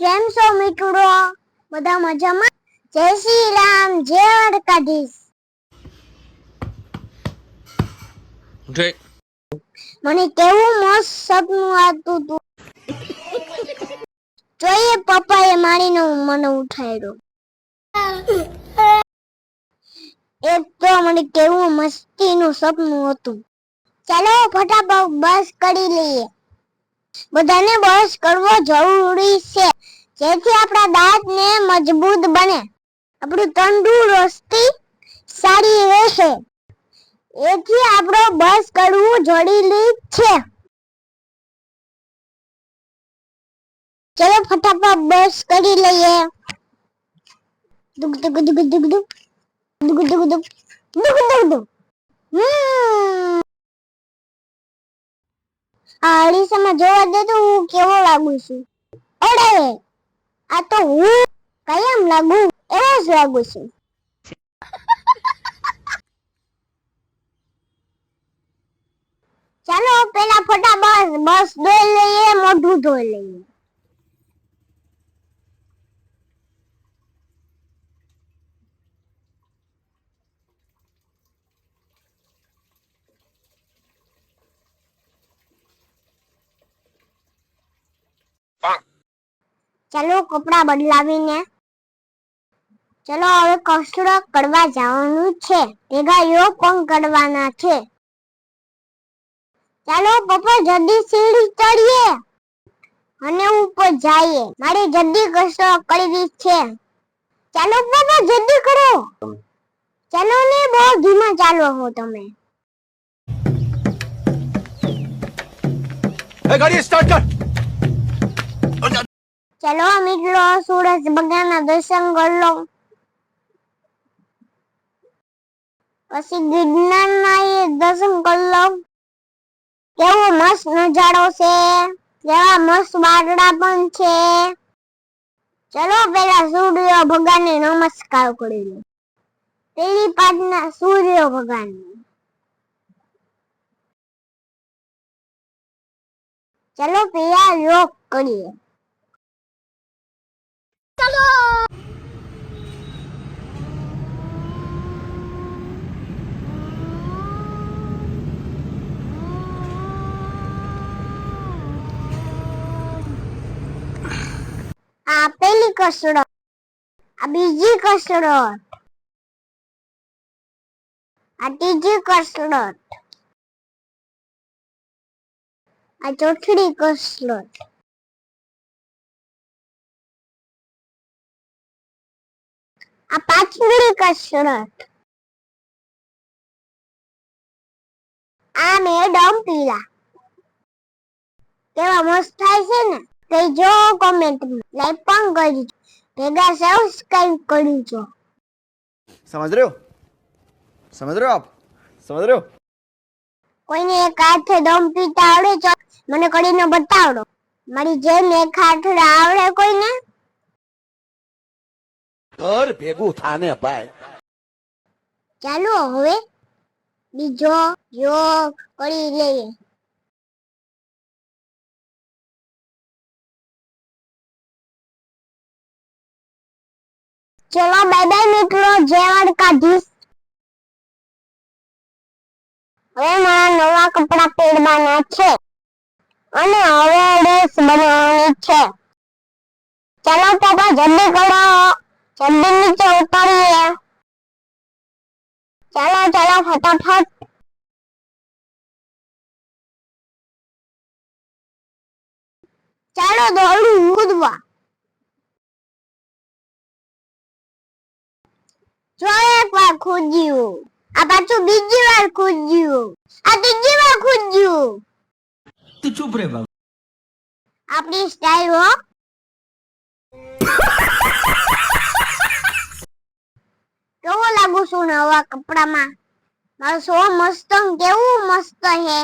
કેમ છો મિત્રો બધા મજામાં? જય શ્રી રામ જય દ્વારકાધીશ જય. મને કેવું મસ્ત સપનું આવતું તું. જોઈએ પપ્પાએ મારીને મને ઉઠાડ્યો એક તો મને કેવું મસ્તીનું સપનું હતું. ચાલો ફટાફટ બસ કરી લઈએ. બધાને બ્રશ કરવો જરૂરી છે જેથી આપણા દાંત ને મજબૂત બને આપણું તંદુરસ્તી સારી રહેશે એથી આપણો બસ કરવું જરૂરી છે ચલો ફટાફટ બસ કરી લઈએ દુગ દુગ દુગ દુગ દુગ દુગ દુગ દુગ દુગ દુગ દુગ આ અરીસામાં જોવા દે તો હું કેવો લાગુ છું? અરે, આ તો હું કયામ લાગુ? એવો જ લાગુ છું. ચાલો, પેલા ફટાફટ બસ ધોઈ લઈએ, મોઢું ધોઈ લઈએ. ચાલો કપડા બદલાવીને. ચલો હવે કસરત કરવા જવાનું છે. ભેગા યોગ પણ કરવાના છે. ચાલો પપ્પા જલ્દી સીડી ચડીએ. અને ઉપર જઈએ. મારે જલ્દી કસરત કરવી છે. ચાલો પપ્પા જલ્દી કરો. ચાલો ને બહુ ધીમા ચાલો હો તમે. ગાડી સ્ટાર્ટ કર. ચલો મિત્રો, સૂરજ ભગવાનના દર્શન કરી પછી ગિરનારના એ દર્શન કરી કેવો મસ્ત નજારો છે. કેવા મસ્ત વાદળા પણ છે. ચલો પેલા સૂર્ય ભગવાનને નમસ્કાર કરી લો. પેલી પાટના સૂર્ય ભગવાન ચલો પેલા યોગ કરીએ આ પેલી કસરત આ બીજી કસરત આ ત્રીજી કસરત આ ચોથડી કસરત આ પાંચમી કસરત આ મેડમ પીલા કેવા મસ્ત થાય છે ને? કહેજો કોમેન્ટમાં લાઈક પણ કરજો. ભેગા સબસ્ક્રાઇબ કરજો સમજ રહ્યો સમજ રહ્યો આપ? સમજ રહ્યો કોઈને એક હાથે દમ પીતા આવડે છો મને કરીને બતાવડો. મારી જેમ એક હાથડા આવડે કોઈને? ઘર ભેગું થાને ભાઈ. ચાલો હવે બીજો યોગ કરી લઈએ. ચલો બાય બાય મિત્રો જય કાઢીશ. હવે મારા નવા કપડા પહેરવાના છે. અને હવે ડ્રેસ બનાવવાની છે. ચાલો પાપા જલ્દી કરો. જલ્દી નીચે ઉતારીએ. ચાલો ચાલો, ફટાફટ. ચાલો દોડું કૂદવા જો એક વાર ખૂજ્યું આ પાછું બીજી વાર ખૂજ્યું આ ત્રીજી વાર ખૂજ્યું તું ચૂપ રે બાબુ આપણી સ્ટાઈલ હો કેવો લાગુ છું નવા કપડામાં મારો સો મસ્ત કેવું મસ્ત હે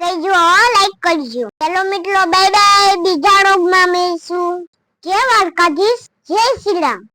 કહેજો લાઈક કરજો ચલો મિત્રો બાય બાય બીજા રોગમાં મળીશું વાર કાઢીશ જય શ્રી રામ